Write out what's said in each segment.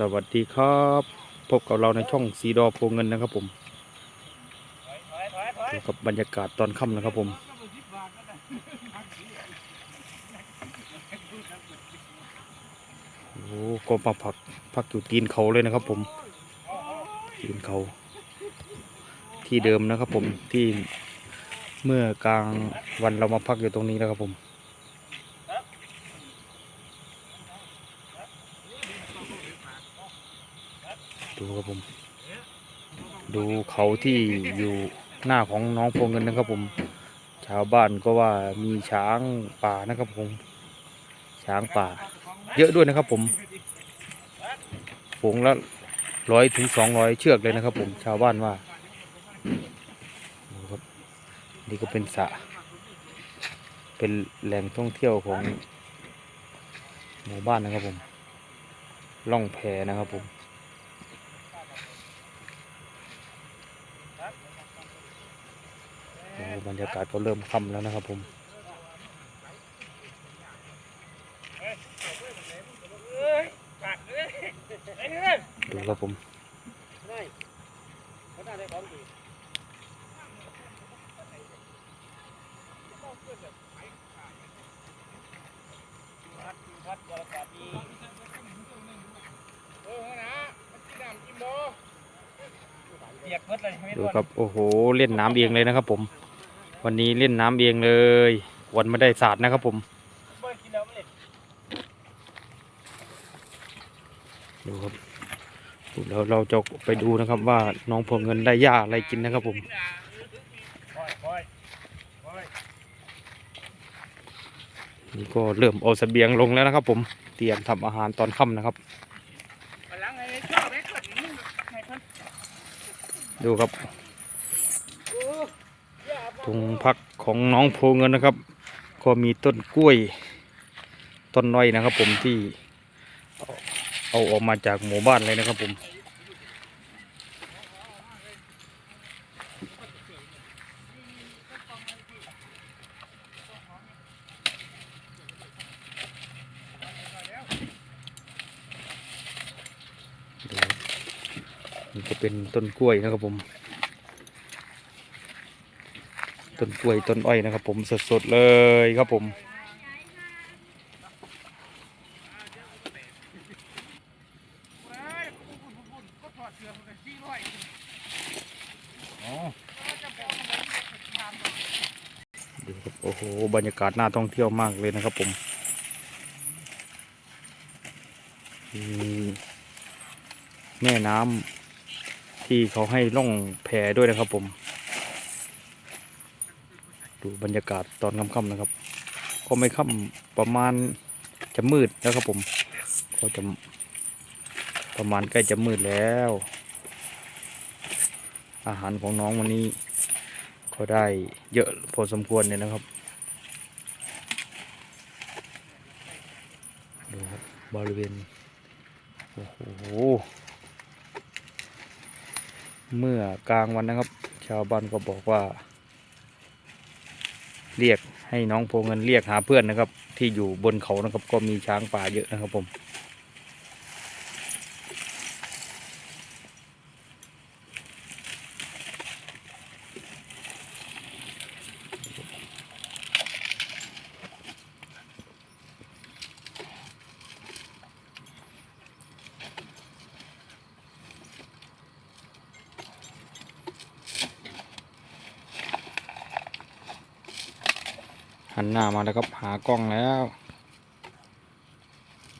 สวัสดีครับ พบกับเราในช่องสีดอโพเงินนะครับผมอยู่กับบรรยากาศตอนค่ำนะครับผม โอ้ก็มาพักพักอยู่ตีนเขาเลยนะครับผม ตีนเขา ที่เดิมนะครับผมที่เมื่อกลางวันเรามาพักอยู่ตรงนี้แล้วครับผม ดูครับผม ดูเขาที่อยู่หน้าของน้องโพเงินนะครับผม ชาวบ้านก็ว่ามีช้างป่านะครับผม ช้างป่า เยอะด้วยนะครับผมฝูงละร้อยถึงสองร้อยเชือกเลยนะครับ ผมชาวบ้านว่าครับนี่ก็เป็นสระเป็นแหล่งท่องเที่ยวของหมู่บ้านนะครับผม ล่องแพนะครับผม โอ้บรรยากาศก็เริ่มค่ำแล้วนะครับผมดูครับผมวัดู ครับโอ้โหเล่นน้ำเองเลยนะครับผม วันนี้เล่นน้ำเองเลยวันไม่ได้สาดนะครับผมดูครับเดี๋ยวเราจะไปดูนะครับว่าน้องพวงเงินได้หญ้าอะไรกินนะครับผมนี่ก็เริ่มเอาเสบียงลงแล้วนะครับผม เตรียมทำอาหารตอนค่ำนะครับ ดูครับทุงพักของน้องโพเงินนะครับ ก็มีต้นกล้วย ต้นน้อยนะครับ ผมที่เอาออกมาจากหมู่บ้านเลยนะครับผม นี่ก็เป็นต้นกล้วยนะครับผม ต้นกล้วยต้นอ้อยนะครับ ผมสดๆเลยครับผม โอ้โห บรรยากาศน่าท่องเที่ยวมากเลยนะครับผมมีแม่น้ำ ที่เขาให้ล่องแพด้วยนะครับผม ดูบรรยากาศตอนค่ำๆนะครับ ก็ไม่ค่ำประมาณจะมืดแล้วครับผม ก็จะประมาณใกล้จะมืดแล้ว อาหารของน้องวันนี้ก็ได้เยอะพอสมควรเลยนะครับดูครับบริเวณโอ้โห เมื่อกลางวันนะครับ ชาวบ้านก็บอกว่า เรียกให้น้องโพเงินเรียกหาเพื่อนนะครับ ที่อยู่บนเขานะครับ ก็มีช้างป่าเยอะนะครับผม นหน้ามาแล้วครับ หากล้องแล้ว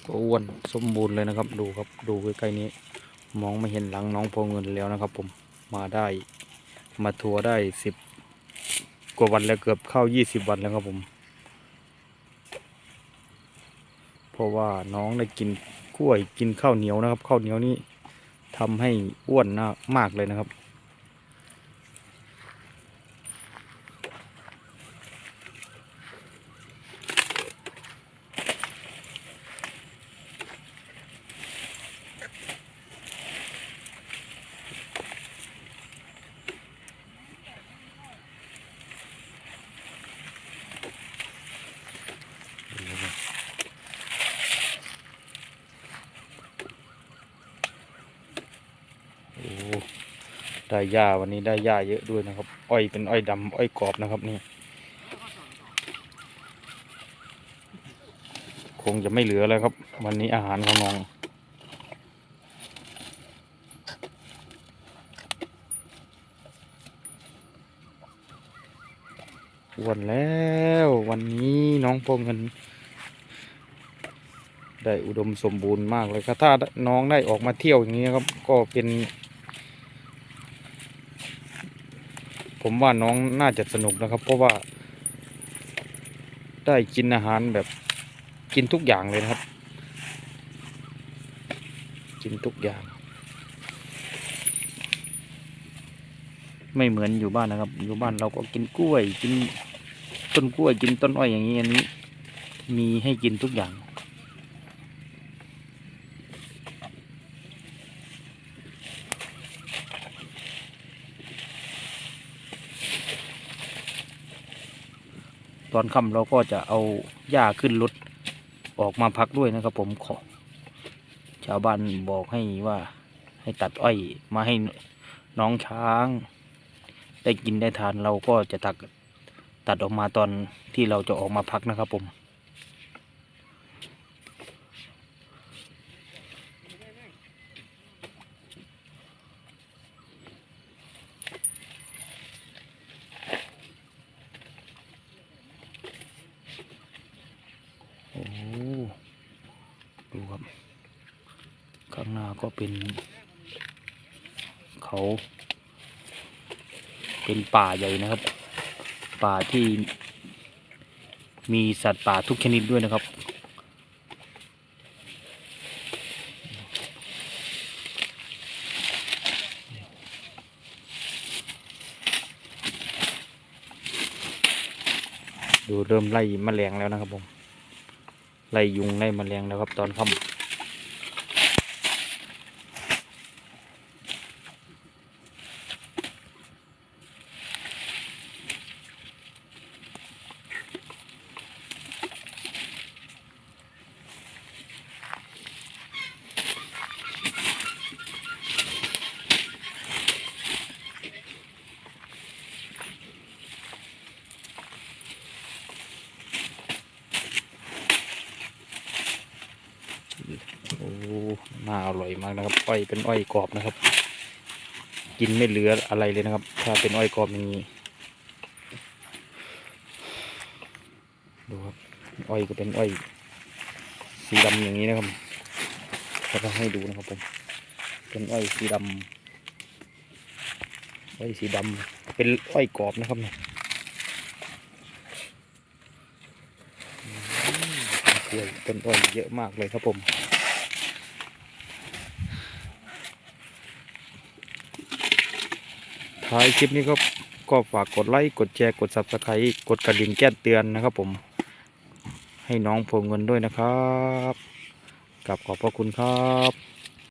ก็อ้วนสมบูรณ์เลยนะครับ ดูครับดูใกล้ๆนี้ มองไม่เห็นหลังน้องโพเงินแล้วนะครับ ผมมาได้มาทัวร์ได้สิบกว่าวันแล้วเกือบเข้ายี่สิบวันแล้วครับผม เพราะว่าน้องได้กินกล้วยกินข้าวเหนียวนะครับข้าวเหนียวนี่ทำให้อ้วนนะมากเลยนะครับ ก ได้หญ้าวันนี้ได้หญ้าเยอะด้วยนะครับ อ้อยเป็นอ้อยดำอ้อยกรอบนะครับนี่ คงจะไม่เหลือแล้วครับ วันนี้อาหารของน้องวันแล้ววันนี้น้องพงเงินได้อุดมสมบูรณ์มากเลยครับถ้าน้องได้ออกมาเที่ยวอย่างนี้ครับ ก็เป็น ผมว่าน้องน่าจะสนุกนะครับ เพราะว่า ได้กินอาหารแบบกินทุกอย่างเลยนะครับ กินทุกอย่าง ไม่เหมือนอยู่บ้านนะครับ อยู่บ้านเราก็กินกล้วย กินต้นกล้วยกินต้นอ้อยอย่างนี้อันนี้ มีให้กินทุกอย่าง ตอนค่ำเราก็จะเอาหญ้าขึ้นรถออกมาพักด้วยนะครับ ผมขอชาวบ้านบอกให้ว่าให้ตัดอ้อยมาให้น้องช้าง ได้กินได้ทานเราก็จะตักตัดออกมาตอนที่เราจะออกมาพักนะครับผม โอ้ดูครับ ข้างหน้า ก็เป็น เขา เป็นป่าใหญ่นะครับ ป่าที่มีสัตว์ป่าทุกชนิดด้วยนะครับ ดูเริ่มไล่แมลงแล้วนะครับผม ไล่ยุงไล่แมลงแล้วครับตอนค่ำ โอ้น่าอร่อยมากนะครับ อ้อยเป็นอ้อยกรอบนะครับ กินไม่เหลืออะไรเลยนะครับ ถ้าเป็นอ้อยกรอบอย่างนี้ ดูครับ อ้อยก็เป็นอ้อย สีดำอย่างนี้นะครับแล้วก็ให้ดูนะครับผม เป็นอ้อยสีดำอ้อยสีดำเป็นอ้อยกรอบนะครับเนี่ยอืม กล้วยต้นอ้อยเยอะมากเลยครับผม ท้ายคลิปนี้ก็ก็ฝากกดไลค์ กดแชร์ กด s u b สไครต์กดกระดิ่งแจ้งเตือนนะครับผม ให้น้องผมเงินด้วยนะครับกับขอบพระคุณครับ